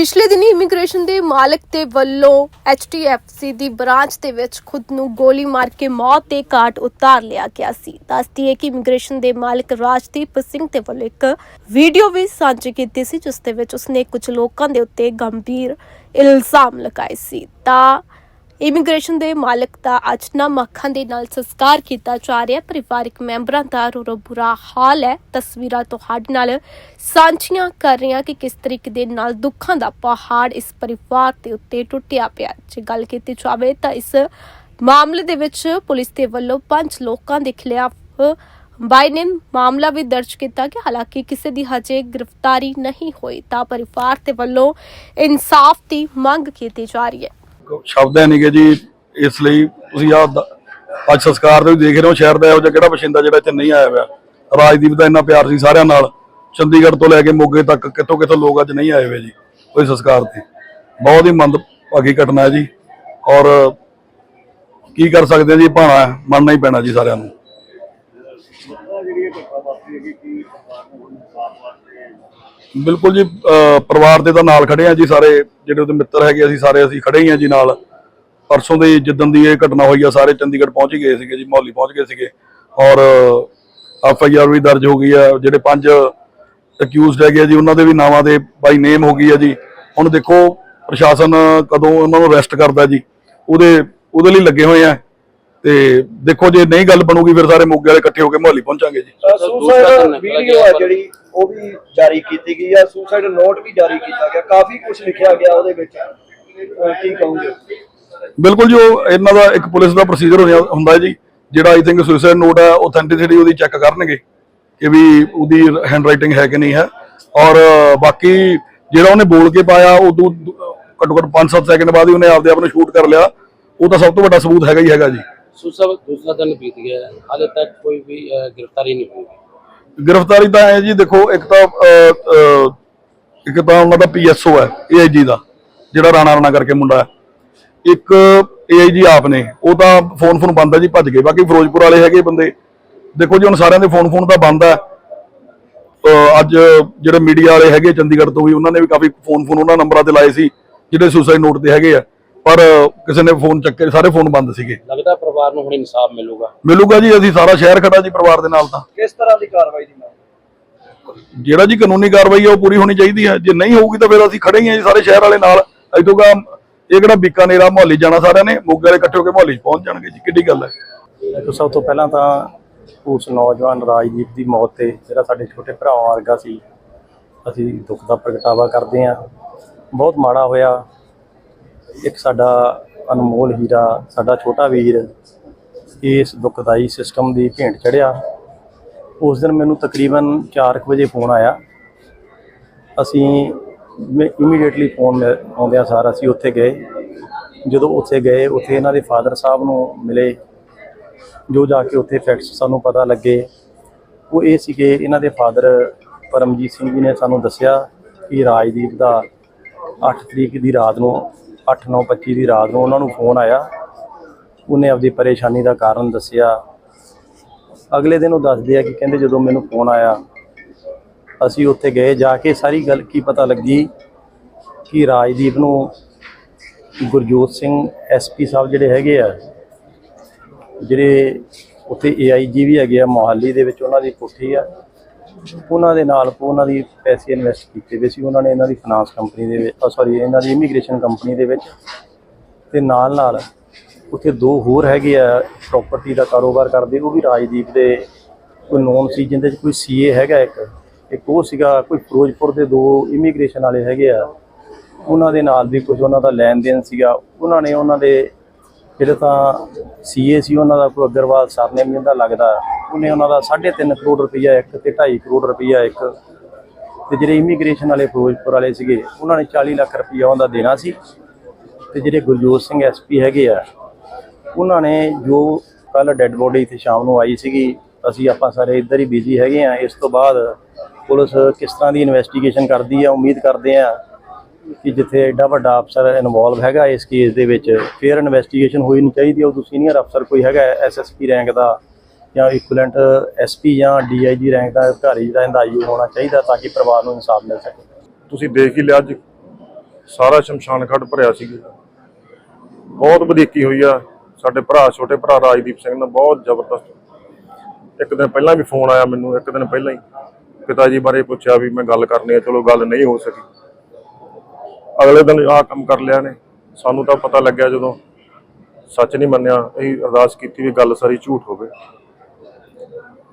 ਪਿਛਲੇ ਦਿਨੀ ਇਮੀਗ੍ਰੇਸ਼ਨ ਦੇ ਮਾਲਕ ਦੇ ਵੱਲੋਂ HTFC ਦੀ ਬ੍ਰਾਂਚ ਦੇ ਵਿੱਚ ਖੁਦ ਨੂੰ ਗੋਲੀ ਮਾਰ ਕੇ ਮੌਤ ਦੇ ਘਾਟ ਉਤਾਰ ਲਿਆ ਗਿਆ ਸੀ। ਦੱਸਦੀ ਹੈ ਕਿ ਇਮੀਗ੍ਰੇਸ਼ਨ ਦੇ ਮਾਲਕ ਰਾਜਦੀਪ ਸਿੰਘ ਦੇ ਵੱਲੋਂ ਇੱਕ ਵੀਡੀਓ ਵੀ ਸਾਂਝੀ ਕੀਤੀ ਸੀ, ਜਿਸ ਦੇ ਵਿੱਚ ਉਸਨੇ ਕੁਝ ਲੋਕਾਂ ਦੇ ਉੱਤੇ ਗੰਭੀਰ ਇਲਜ਼ਾਮ ਲਗਾਏ ਸੀ। ਤਾਂ ਇਮੀਗ੍ਰੇਸ਼ਨ ਦੇ ਮਾਲਕ ਦਾ ਅੱਜ ਨਮ ਅੱਖਾਂ ਦੇ ਨਾਲ ਸੰਸਕਾਰ ਕੀਤਾ ਜਾ ਰਿਹਾ ਪਰਿਵਾਰਕ ਮੈਂਬਰਾਂ ਦਾ ਰੋ ਬੁਰਾ ਹਾਲ ਹੈ। ਤਸਵੀਰਾਂ ਤੁਹਾਡੇ ਨਾਲ ਸਾਂਝੀਆਂ ਕਰ ਰਹੇ ਕਿ ਕਿਸ ਤਰੀਕੇ ਦੇ ਨਾਲ ਦੁੱਖਾਂ ਦਾ ਪਹਾੜ ਇਸ ਪਰਿਵਾਰ ਦੇ ਉੱਤੇ ਟੁੱਟਿਆ ਪਿਆ ਜੇ ਗੱਲ ਕੀਤੀ ਜਾਵੇ ਤਾਂ ਇਸ ਮਾਮਲੇ ਦੇ ਵਿੱਚ ਪੁਲਿਸ ਦੇ ਵੱਲੋਂ ਪੰਜ ਲੋਕਾਂ ਦੇ ਖਿਲਾਫ ਬਾਈਨਨ ਮਾਮਲਾ ਵੀ ਦਰਜ ਕੀਤਾ ਗਿਆ। ਹਾਲਾਂਕਿ ਕਿਸੇ ਦੀ ਹਜੇ ਗ੍ਰਿਫਤਾਰੀ ਨਹੀਂ ਹੋਈ ਤਾਂ ਪਰਿਵਾਰ ਦੇ ਵੱਲੋਂ ਇਨਸਾਫ ਦੀ ਮੰਗ ਕੀਤੀ ਜਾ ਰਹੀ ਹੈ। ਸ਼ਬਦ ਹੈ ਨਹੀਂਗੇ ਜੀ, ਇਸ ਲਈ ਤੁਸੀਂ ਆ ਅੱਜ ਸੰਸਕਾਰ ਦੇ ਵੀ ਦੇਖ ਰਹੇ ਹੋ, ਸ਼ਹਿਰ ਦਾ ਇਹੋ ਜਿਹਾ ਕਿਹੜਾ ਬਸ਼ਿੰਦਾ ਜਿਹੜਾ ਇੱਥੇ ਨਹੀਂ ਆਇਆ ਹੋਇਆ। ਰਾਜਦੀਪ ਦਾ ਇੰਨਾ ਪਿਆਰ ਸੀ ਸਾਰਿਆਂ ਨਾਲ। ਚੰਡੀਗੜ੍ਹ ਤੋਂ ਲੈ ਕੇ ਮੋਗੇ ਤੱਕ ਕਿੱਥੋਂ ਕਿੱਥੋਂ ਲੋਕ ਅੱਜ ਨਹੀਂ ਆਏ ਹੋਏ ਜੀ, ਕੋਈ ਸੰਸਕਾਰ ਤੇ। ਬਹੁਤ ਹੀ ਮੰਦਭਾਗੀ ਘਟਨਾ ਹੈ ਜੀ। ਔਰ ਕੀ ਕਰ ਸਕਦੇ ਜੀ, ਭਾਣਾ ਮੰਨਣਾ ਹੀ ਪੈਣਾ ਜੀ ਸਾਰਿਆਂ ਨੂੰ। ਬਿਲਕੁਲ ਜੀ ਪਰਿਵਾਰ ਦੇ ਤਾਂ ਨਾਲ ਖੜੇ ਆ ਜੀ ਸਾਰੇ, ਜਿਹੜੇ ਉਹਦੇ ਮਿੱਤਰ ਹੈਗੇ ਅਸੀਂ ਸਾਰੇ, ਅਸੀਂ ਖੜੇ ਹੀ ਆ ਜੀ ਨਾਲ। ਪਰਸੋਂ ਦੇ ਜਿੱਦਣ ਦੀ ਇਹ ਘਟਨਾ ਹੋਈ ਆ, ਸਾਰੇ ਚੰਡੀਗੜ੍ਹ ਪਹੁੰਚ ਹੀ ਗਏ ਸੀਗੇ ਜੀ ਮੌਲੀ ਪਹੁੰਚ ਗਏ ਸੀਗੇ। ਔਰ ਐਫ ਆਈ ਆਰ ਵੀ ਦਰਜ ਹੋ ਗਈ ਆ, ਜਿਹੜੇ ਪੰਜ ਅਕਿਊਜ਼ਡ ਹੈਗੇ ਆ ਜੀ, ਉਹਨਾਂ ਦੇ ਵੀ ਨਾਵਾਂ ਦੇ ਬਾਈ ਨੇਮ ਹੋ ਗਈ ਆ ਜੀ। ਹੁਣ ਦੇਖੋ, ਪ੍ਰਸ਼ਾਸਨ ਕਦੋਂ ਉਹਨਾਂ ਨੂੰ ਅਰੈਸਟ ਕਰਦਾ ਜੀ, ਉਹਦੇ ਉਹਦੇ ਲਈ ਲੱਗੇ ਹੋਏ ਆ। ਤੇ ਦੇਖੋ ਜੇ ਨਹੀਂ ਗੱਲ ਬਣੂਗੀ ਫਿਰ ਸਾਰੇ ਮੋਗੇ ਵਾਲੇ ਇਕੱਠੇ ਹੋ ਕੇ ਮੌਲੀ ਪਹੁੰਚਾਂਗੇ ਜੀ। ਸੁਸਾਈਡ ਵੀਡੀਓ ਹੈ ਜਿਹੜੀ ਉਹ ਵੀ ਜਾਰੀ ਕੀਤੀ ਗਈ ਹੈ ਸੁਸਾਈਡ ਨੋਟ ਵੀ ਜਾਰੀ ਕੀਤਾ ਗਿਆ। ਕਾਫੀ ਕੁਝ ਲਿਖਿਆ ਗਿਆ ਉਹਦੇ ਵਿੱਚ। ਅਹ ਕੀ ਕਹੋਗੇ? ਬਿਲਕੁਲ ਜੀ ਉਹ ਇਹਨਾਂ ਦਾ ਇੱਕ ਪੁਲਿਸ ਦਾ ਪ੍ਰੋਸੀਜਰ ਹੁੰਦਾ ਹੈ ਜੀ ਜਿਹੜਾ ਆਈ ਥਿੰਕ ਸੁਸਾਈਡ ਨੋਟ ਹੈ ਆਥੈਂਟਿਸਿਟੀ ਉਹਦੀ ਚੈੱਕ ਕਰਨਗੇ ਕਿ ਵੀ ਉਹਦੀ ਹੈਂਡ ਰਾਈਟਿੰਗ ਹੈ ਕਿ ਨਹੀਂ ਹੈ। ਔਰ ਬਾਕੀ ਜਿਹੜਾ ਉਹਨੇ ਬੋਲ ਕੇ ਪਾਇਆ ਉਦੋਂ ਘੱਟੋ ਘੱਟ 5-7 ਸੈਕਿੰਡ ਬਾਅਦ ਹੀ ਉਹਨੇ ਆਪਦੇ ਆਪ ਨੂੰ ਸ਼ੂਟ ਕਰ ਲਿਆ। ਉਹ ਤਾਂ ਸਭ ਤੋਂ ਵੱਡਾ ਸਬੂਤ ਹੈਗਾ ਹੀ ਹੈਗਾ ਜੀ। ਸੋ ਸਭ ਦੂਸਰਾ ਦਿਨ ਬੀਤ ਗਿਆ ਹਾਲੇ ਤੱਕ ਕੋਈ ਵੀ ਗ੍ਰਿਫਤਾਰੀ ਨਹੀਂ ਹੋਈ। ਗ੍ਰਿਫਤਾਰੀ ਤਾਂ ਹੈ ਜੀ, ਦੇਖੋ, ਇੱਕ ਤਾਂ ਇੱਕ ਤਾਂ ਉਹਨਾਂ ਦਾ ਪੀਐਸਓ ਹੈ ਏਆਈਜੀ ਦਾ, ਜਿਹੜਾ ਰਾਣਾ ਰਾਣਾ ਕਰਕੇ ਮੁੰਡਾ ਇੱਕ ਏਆਈਜੀ ਆਪ ਨੇ, ਉਹ ਤਾਂ ਫੋਨ ਫੋਨ ਬੰਦ ਹੈ ਜੀ, ਭੱਜ ਗਏ। ਬਾਕੀ ਫਿਰੋਜ਼ਪੁਰ ਵਾਲੇ ਹੈਗੇ ਬੰਦੇ। ਦੇਖੋ ਜੀ, ਹੁਣ ਸਾਰਿਆਂ ਦੇ ਫੋਨ ਫੋਨ ਤਾਂ ਬੰਦ ਹੈ। ਅੱਜ ਜਿਹੜੇ ਮੀਡੀਆ ਵਾਲੇ ਹੈਗੇ ਚੰਡੀਗੜ੍ਹ ਤੋਂ ਵੀ, ਉਹਨਾਂ ਨੇ ਵੀ ਕਾਫੀ ਫੋਨ ਫੋਨ ਉਹਨਾਂ ਨੰਬਰਾਂ ਤੇ ਲਾਏ ਸੀ, ਜਿਹੜੇ ਸੁਸਾਈਡ ਨੋਟ ਤੇ ਹੈਗੇ ਆ। ਪਰ ਕਿਸੇ ਨੇ ਫੋਨ ਚੱਕੇ ਸਾਰੇ ਫੋਨ ਬੰਦ ਸੀਗੇ। ਲੱਗਦਾ ਪਰਿਵਾਰ ਨੂੰ ਹੁਣ ਇਨਸਾਫ ਮਿਲੂਗਾ। ਮਿਲੂਗਾ ਜੀ ਅਸੀਂ ਸਾਰਾ ਸ਼ਹਿਰ ਖੜਾ ਜੀ ਪਰਿਵਾਰ ਦੇ ਨਾਲ ਤਾਂ। ਕਿਸ ਤਰ੍ਹਾਂ ਦੀ ਕਾਰਵਾਈ ਦੀ ਮੰਗ? ਜਿਹੜਾ ਜੀ ਕਾਨੂੰਨੀ ਕਾਰਵਾਈ ਹੈ ਉਹ ਪੂਰੀ ਹੋਣੀ ਚਾਹੀਦੀ ਹੈ। ਜੇ ਨਹੀਂ ਹੋਊਗੀ ਤਾਂ ਫਿਰ ਅਸੀਂ ਖੜੇ ਹਾਂ ਜੀ ਸਾਰੇ ਸ਼ਹਿਰ ਵਾਲੇ ਨਾਲ। ਇਦੋਂ ਕਾ ਇਹ ਕਿਹੜਾ ਬੀਕਾਨੇਰਾ ਮੁਹੱਲੇ ਜਾਣਾ ਸਾਰਿਆਂ ਨੇ ਮੋਗੇ ਵਾਲੇ ਇਕੱਠੇ ਹੋ ਕੇ ਮੁਹੱਲੇ ਪਹੁੰਚ ਜਾਣਗੇ ਜੀ ਕਿੱਡੀ ਗੱਲ ਹੈ। ਤੋਂ ਸਭ ਤੋਂ ਪਹਿਲਾਂ ਤਾਂ ਉਸ ਨੌਜਵਾਨ ਰਾਜਦੀਪ ਦੀ ਮੌਤ ਤੇ ਜਿਹੜਾ ਸਾਡੇ ਛੋਟੇ ਭਰਾ ਵਰਗਾ ਸੀ ਅਸੀਂ ਦੁੱਖ ਦਾ ਪ੍ਰਗਟਾਵਾ ਕਰਦੇ ਹਾਂ। ਬਹੁਤ ਮਾੜਾ ਹੋਇਆ। ਇੱਕ ਸਾਡਾ ਅਨਮੋਲ ਹੀਰਾ, ਸਾਡਾ ਛੋਟਾ ਵੀਰ, ਇਸ ਦੁਖਦਾਈ ਸਿਸਟਮ ਦੀ ਭੇਂਟ ਚੜਿਆ ਉਸ ਦਿਨ ਮੈਨੂੰ ਤਕਰੀਬਨ 4 ਵਜੇ ਫੋਨ ਆਇਆ। ਅਸੀਂ ਇਮੀਡੀਏਟਲੀ ਫੋਨ ਆਉਂਦਿਆਂ ਸਾਰ ਅਸੀਂ ਉੱਥੇ ਗਏ। ਜਦੋਂ ਉੱਥੇ ਗਏ, ਉੱਥੇ ਇਹਨਾਂ ਦੇ ਫਾਦਰ ਸਾਹਿਬ ਨੂੰ ਮਿਲੇ, ਜੋ ਜਾ ਕੇ ਉੱਥੇ ਫੈਕਟਸ ਸਾਨੂੰ ਪਤਾ ਲੱਗੇ। ਉਹ ਇਹ ਸੀਗੇ ਇਹਨਾਂ ਦੇ ਫਾਦਰ ਪਰਮਜੀਤ ਸਿੰਘ ਜੀ ਨੇ ਸਾਨੂੰ ਦੱਸਿਆ ਕਿ ਰਾਜਦੀਪ ਦਾ 8 ਤਰੀਕ ਦੀ ਰਾਤ ਨੂੰ 8/9/25 ਦੀ ਰਾਤ ਨੂੰ ਉਹਨਾਂ ਨੂੰ ਫੋਨ ਆਇਆ। ਉਹਨੇ ਆਪਦੀ ਪਰੇਸ਼ਾਨੀ ਦਾ ਕਾਰਨ ਦੱਸਿਆ। ਅਗਲੇ ਦਿਨ ਉਹ ਦੱਸਦੇ ਆ ਕਿ ਕਹਿੰਦੇ ਜਦੋਂ ਮੈਨੂੰ ਫੋਨ ਆਇਆ, ਅਸੀਂ ਉੱਥੇ ਗਏ, ਜਾ ਕੇ ਸਾਰੀ ਗੱਲ ਕੀ ਪਤਾ ਲੱਗੀ ਕਿ ਰਾਜਦੀਪ ਨੂੰ ਗੁਰਜੋਤ ਸਿੰਘ ਐਸਪੀ ਸਾਹਿਬ ਜਿਹੜੇ ਹੈਗੇ ਆ, ਜਿਹੜੇ ਉੱਥੇ ਏਆਈਜੀ ਵੀ ਹੈਗੇ ਆ, ਮੋਹਾਲੀ ਦੇ ਵਿੱਚ ਉਹਨਾਂ ਦੀ ਕੋਠੀ ਆ। ਉਹਨਾਂ ਦੇ ਨਾਲ ਉਹਨਾਂ ਦੀ ਪੈਸੇ ਇਨਵੈਸਟ ਕੀਤੇ ਵੇ ਸੀ, ਉਹਨਾਂ ਨੇ ਇਹਨਾਂ ਦੀ ਫਾਈਨਾਂਸ ਕੰਪਨੀ ਦੇ ਵਿੱਚ ਸੌਰੀ ਇਹਨਾਂ ਦੀ ਇਮੀਗ੍ਰੇਸ਼ਨ ਕੰਪਨੀ ਦੇ ਵਿੱਚ ਤੇ ਨਾਲ ਨਾਲ ਉੱਥੇ ਦੋ ਹੋਰ ਹੈਗੇ ਆ ਪ੍ਰਾਪਰਟੀ ਦਾ ਕਾਰੋਬਾਰ ਕਰਦੇ, ਉਹ ਵੀ ਰਾਜਦੀਪ ਦੇ ਕੋਈ ਨੋਨ ਸੀ ਜਿੰਦੇ ਚ ਕੋਈ ਸੀਏ ਹੈਗਾ ਇੱਕ ਇੱਕ ਉਹ ਸੀਗਾ, ਕੋਈ ਫਿਰੋਜ਼ਪੁਰ ਦੇ ਦੋ ਇਮੀਗ੍ਰੇਸ਼ਨ ਵਾਲੇ ਹੈਗੇ ਆ। ਉਹਨਾਂ ਦੇ ਨਾਲ ਵੀ ਕੁਝ ਉਹਨਾਂ ਦਾ ਲੈਣ ਦੇਣ ਸੀਗਾ। ਉਹਨਾਂ ਨੇ ਉਹਨਾਂ ਦੇ, ਜਿਹੜੇ ਤਾਂ ਸੀਏ ਸੀ, ਉਹਨਾਂ ਦਾ ਕੋਈ ਅਗਰਵਾਲ ਸਰਨੇਮ ਜਿੰਦਾ ਲੱਗਦਾ। ਉਹਨੇ ਉਹਨਾਂ ਦਾ 3.5 ਕਰੋੜ ਰੁਪਈਆ ਇੱਕ ਤੇ 2.5 ਕਰੋੜ ਰੁਪਈਆ ਇੱਕ ਤੇ ਜਿਹੜੇ ਇਮੀਗ੍ਰੇਸ਼ਨ ਵਾਲੇ ਫਿਰੋਜ਼ਪੁਰ ਵਾਲੇ ਸੀਗੇ, ਉਹਨਾਂ ਨੇ 40 ਲੱਖ ਰੁਪਈਆ ਉਹਦਾ ਦੇਣਾ ਸੀ। ਤੇ ਜਿਹੜੇ ਗੁਰਜੋਤ ਸਿੰਘ ਐਸਪੀ ਹੈਗੇ ਆ, ਉਹਨਾਂ ਨੇ ਜੋ ਕੱਲ ਡੈੱਡ ਬੋਡੀ ਇੱਥੇ ਸ਼ਾਮ ਨੂੰ ਆਈ ਸੀਗੀ, ਅਸੀਂ ਆਪਾਂ ਸਾਰੇ ਇੱਧਰ ਹੀ ਬਿਜ਼ੀ ਹੈਗੇ ਆ, ਇਸ ਤੋਂ ਬਾਅਦ ਪੁਲਿਸ ਕਿਸ ਤਰ੍ਹਾਂ ਦੀ ਇਨਵੈਸਟੀਗੇਸ਼ਨ ਕਰਦੀ ਆ, ਉਮੀਦ ਕਰਦੇ ਆ ਕਿ ਜਿੱਥੇ ਐਡਾ ਵੱਡਾ ਅਫਸਰ ਇਨਵੋਲਵ ਹੈਗਾ ਇਸ ਕੇਸ ਦੇ ਵਿੱਚ ਫੇਅਰ ਇਨਵੈਸਟੀਗੇਸ਼ਨ ਹੋਈ ਨਹੀਂ ਚਾਹੀਦੀ, ਉਹ ਸੀਨੀਅਰ ਅਫਸਰ ਕੋਈ ਹੈਗਾ ਐਸਐਸਪੀ ਰੈਂਕ ਦਾ ਜਾਂ ਇਕੁਇਵਲੈਂਟ ਐਸਪੀ ਜਾਂ ਡੀਆਈਜੀ ਰੈਂਕ ਦਾ ਅਧਿਕਾਰੀ ਜਿਹੜਾ ਇਹਦਾ ਆਈਓ ਹੋਣਾ ਚਾਹੀਦਾ ਤਾਂ ਕਿ ਪਰਿਵਾਰ ਨੂੰ ਇਨਸਾਫ ਮਿਲ ਸਕੇ। ਤੁਸੀਂ ਦੇਖ ਹੀ ਲਿਆ ਅੱਜ ਸਾਰਾ ਸ਼ਮਸ਼ਾਨ ਘਾਟ ਭਰਿਆ ਸੀ। ਬਹੁਤ ਵਧੀਕੀ ਹੋਈ ਆ। ਸਾਡੇ ਭਰਾ, ਛੋਟੇ ਭਰਾ ਰਾਜਦੀਪ ਸਿੰਘ ਨੇ ਬਹੁਤ ਜ਼ਬਰਦਸਤ। ਇੱਕ ਦਿਨ ਪਹਿਲਾਂ ਵੀ ਫੋਨ ਆਇਆ ਮੈਨੂੰ, ਇੱਕ ਦਿਨ ਪਹਿਲਾਂ ਹੀ। ਪਿਤਾ ਜੀ ਬਾਰੇ ਪੁੱਛਿਆ ਵੀ ਮੈਂ ਗੱਲ ਕਰਨੀ ਹੈ ਚਲੋ ਗੱਲ ਨਹੀਂ ਹੋ ਸਕੀ। ਅਗਲੇ ਦਿਨ ਆਹ ਕੰਮ ਕਰ ਲਿਆ ਨੇ। ਸਾਨੂੰ ਤਾਂ ਪਤਾ ਲੱਗਿਆ ਜਦੋਂ। ਸੱਚ ਨਹੀਂ ਮੰਨਿਆ। ਅਸੀਂ ਅਰਦਾਸ ਕੀਤੀ ਵੀ ਗੱਲ ਸਾਰੀ ਝੂਠ ਹੋਵੇ।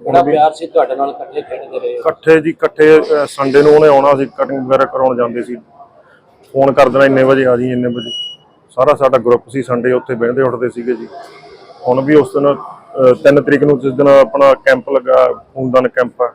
ਬੜਾ ਪਿਆਰ ਸੀ ਤੁਹਾਡੇ ਨਾਲ ਇਕੱਠੇ ਖੇਡਦੇ ਰਹੇ। ਇਕੱਠੇ ਜੀ ਇਕੱਠੇ ਸੰਡੇ ਨੂੰ ਉਹਨੇ ਆਉਣਾ ਸੀ ਕਟਿੰਗ ਵਗੈਰਾ ਕਰਾਉਣ ਜਾਂਦੇ ਸੀ। ਫੋਨ ਕਰ ਦੇਣਾ ਇੰਨੇ ਵਜੇ ਆ ਜੀ ਇੰਨੇ ਵਜੇ। ਸਾਰਾ ਸਾਡਾ ਗਰੁੱਪ ਸੀ ਸੰਡੇ ਉੱਥੇ ਬਹਿੰਦੇ ਉੱਠਦੇ ਸੀਗੇ ਜੀ। ਹੁਣ ਵੀ ਉਸ ਦਿਨ 3 ਤਰੀਕ ਨੂੰ ਜਿਸ ਦਿਨ ਆਪਣਾ ਕੈਂਪ ਲੱਗਾ ਖੂਨਦਾਨ ਕੈਂਪ ਆ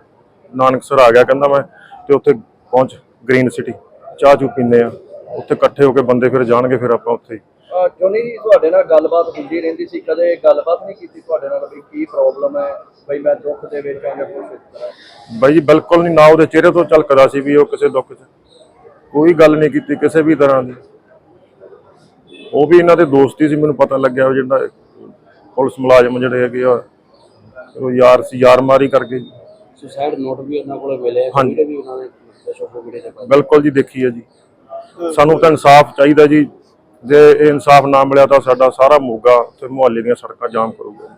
ਨਾਨਕ ਸਰ ਆ ਗਿਆ ਕਹਿੰਦਾ ਮੈਂ ਤੇ ਉੱਥੇ ਪਹੁੰਚ ਗ੍ਰੀਨ ਸਿਟੀ ਚਾਹ ਚੂ ਪੀਂਦੇ ਆ। ਉੱਥੇ ਇਕੱਠੇ ਹੋ ਕੇ ਬੰਦੇ ਫਿਰ ਜਾਣਗੇ ਫਿਰ ਆਪਾਂ ਉੱਥੇ। ਜੋਨੀ ਜੀ ਤੁਹਾਡੇ ਨਾਲ ਗੱਲਬਾਤ ਹੁੰਦੀ ਰਹਿੰਦੀ ਸੀ ਕਦੇ ਗੱਲਬਾਤ ਨਹੀਂ ਕੀਤੀ ਤੁਹਾਡੇ ਨਾਲ ਵੀ ਕੀ ਪ੍ਰੋਬਲਮ ਹੈ? ਬਈ ਮੈਂ ਦੁੱਖ ਦੇ ਵਿੱਚ ਆ ਜਾਂ ਕੁਝ ਇਸ ਤਰ੍ਹਾਂ ਬਾਈ ਜੀ ਬਿਲਕੁਲ ਨਹੀਂ ਨਾ ਉਹਦੇ ਚਿਹਰੇ ਤੋਂ ਝਲਕਦਾ ਸੀ ਵੀ ਉਹ ਕਿਸੇ ਦੁੱਖ 'ਚ। ਕੋਈ ਗੱਲ ਨਹੀਂ ਕੀਤੀ ਕਿਸੇ ਵੀ ਤਰ੍ਹਾਂ ਦੀ। ਉਹ ਵੀ ਇਹਨਾਂ ਦੇ ਦੋਸਤ ਸੀ ਮੈਨੂੰ ਪਤਾ ਲੱਗਿਆ ਉਹ ਜਿਹੜਾ ਪੁਲਿਸ ਮੁਲਾਜ਼ਮ ਜਿਹੜੇ ਹੈਗੇ ਆ ਉਹ ਯਾਰ ਸੀ ਯਾਰ ਮਾਰੀ ਕਰਕੇ। ਸੁਸਾਈਡ ਨੋਟ ਵੀ ਉਹਨਾਂ ਕੋਲ ਮਿਲੇ। ਵੀਡੀਓ ਵੀ ਉਹਨਾਂ ਨੇ ਸੋਸ਼ਲ ਮੀਡੀਆ ਤੇ ਬਿਲਕੁਲ ਜੀ ਦੇਖੀ ਹੈ ਜੀ। ਸਾਨੂੰ ਤਾਂ ਇਨਸਾਫ ਚਾਹੀਦਾ ਜੀ। ਜੇ ਇਨਸਾਫ ਨਾ ਮਿਲਿਆ ਤਾਂ ਸਾਡਾ ਸਾਰਾ ਮੋਗਾ ਤੇ ਮੁਹੱਲੇ ਦੀਆਂ ਸੜਕਾਂ ਜਾਮ ਕਰੂਗਾ।